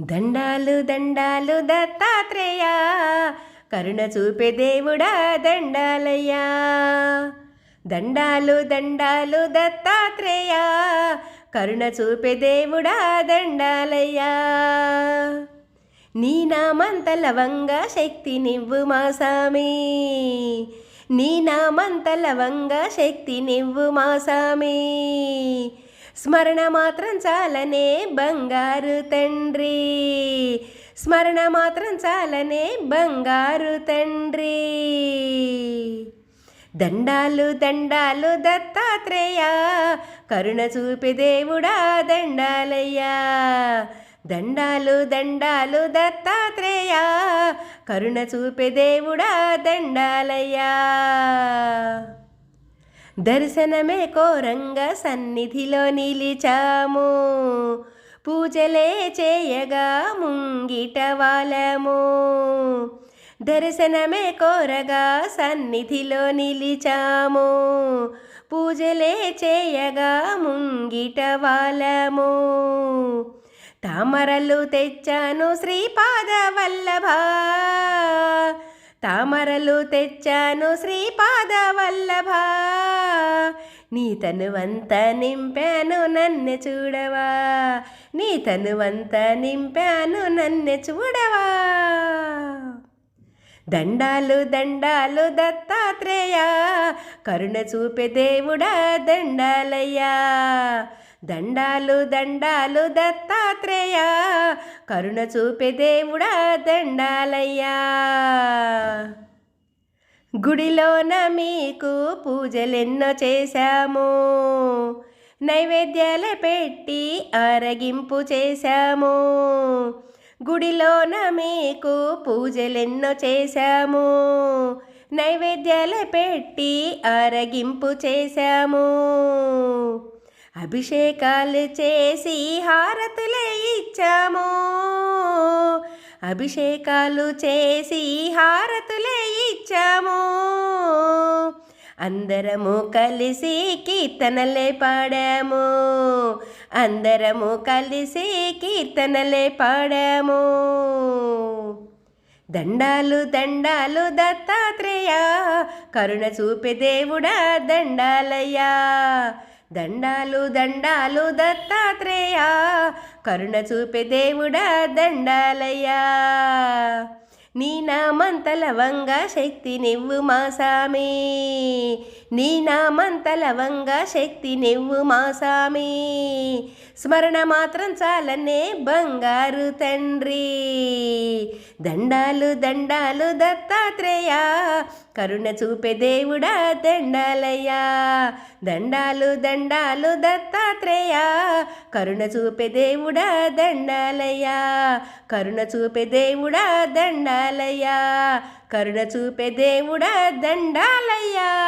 దండాలు దండాలు దత్తాత్రేయ. కరుణ చూపే దేవుడా దండాలయ్యా. దండాలు దండాలు దత్తాత్రేయ. కరుణ చూపే దేవుడా దండాలయ్యా. నీ నామంత లవంగ శక్తి నివ్వు మా సామి. నీ నామంత లవంగ శక్తి నివ్వు మా సామి. స్మరణ మాత్రం చాలనే బంగారు తండ్రి. స్మరణ మాత్రం చాలనే బంగారు తండ్రి. దండాలు దండాలు దత్తాత్రేయ కరుణ చూపి దేవుడా దండాలయ్యా. దండాలు దండాలు దత్తాత్రేయ కరుణ చూపే దేవుడా దండాలయ్యా. దర్శనమే కోరంగా సన్నిధిలో నిలిచాము. పూజలే చేయగా ముంగిట వాళ్ళము దర్శనమే కోరగా సన్నిధిలో నిలిచాము. పూజలే చేయగా ముంగిట వాళ్ళము తామరలు తెచ్చాను శ్రీపాద వల్లభా తామరలు తెచ్చాను శ్రీపాద వల్లభ నీ తనువంత నింపాను నన్ను చూడవా. నీ తనువంత నింపాను నన్ను చూడవా. దండాలు దండాలు దత్తాత్రేయ కరుణ చూపే దేవుడా దండాలయ్యా. దండాలు దండాలు దత్తాత్రేయ కరుణ చూపే దేవుడా దండాలయ్యా. గుడిలోన మీకు పూజలెన్నో చేశాము. నైవేద్యాలు పెట్టి ఆరగింపు చేశాము. గుడిలోన మీకు పూజలెన్నో చేశాము. నైవేద్యాలు పెట్టి ఆరగింపు చేశాము. అభిషేకాలు చేసి హారతులే ఇచ్చాము. అభిషేకాలు చేసి హారతులే ఇచ్చాము అందరము కలిసి కీర్తనలే పాడాము. అందరము కలిసి కీర్తనలే పాడాము. దండాలు దండాలు దత్తాత్రేయ కరుణ చూపే దేవుడా దండాలయ్యా. దండాలు దండాలు దత్తాత్రేయ కరుణ చూపే దేవుడా దండాలయ్యా. నీ నామంత లవంగా శక్తి నివ్వు మా సామి నీ నామంత లవంగా శక్తి నివ్వు మా సామి స్మరణ మాత్రం చాలనే బంగారు తండ్రి. దండాలు దండాలు దత్తాత్రేయ కరుణ చూపే దేవుడా దండాలయ్యా. దండాలు దండాలు దత్తాత్రేయ. కరుణ చూపే దేవుడా దండాలయ్యా. కరుణ చూపే దేవుడా దండాలయ్యా. కరుణ చూపే దేవుడా దండాలయ్యా.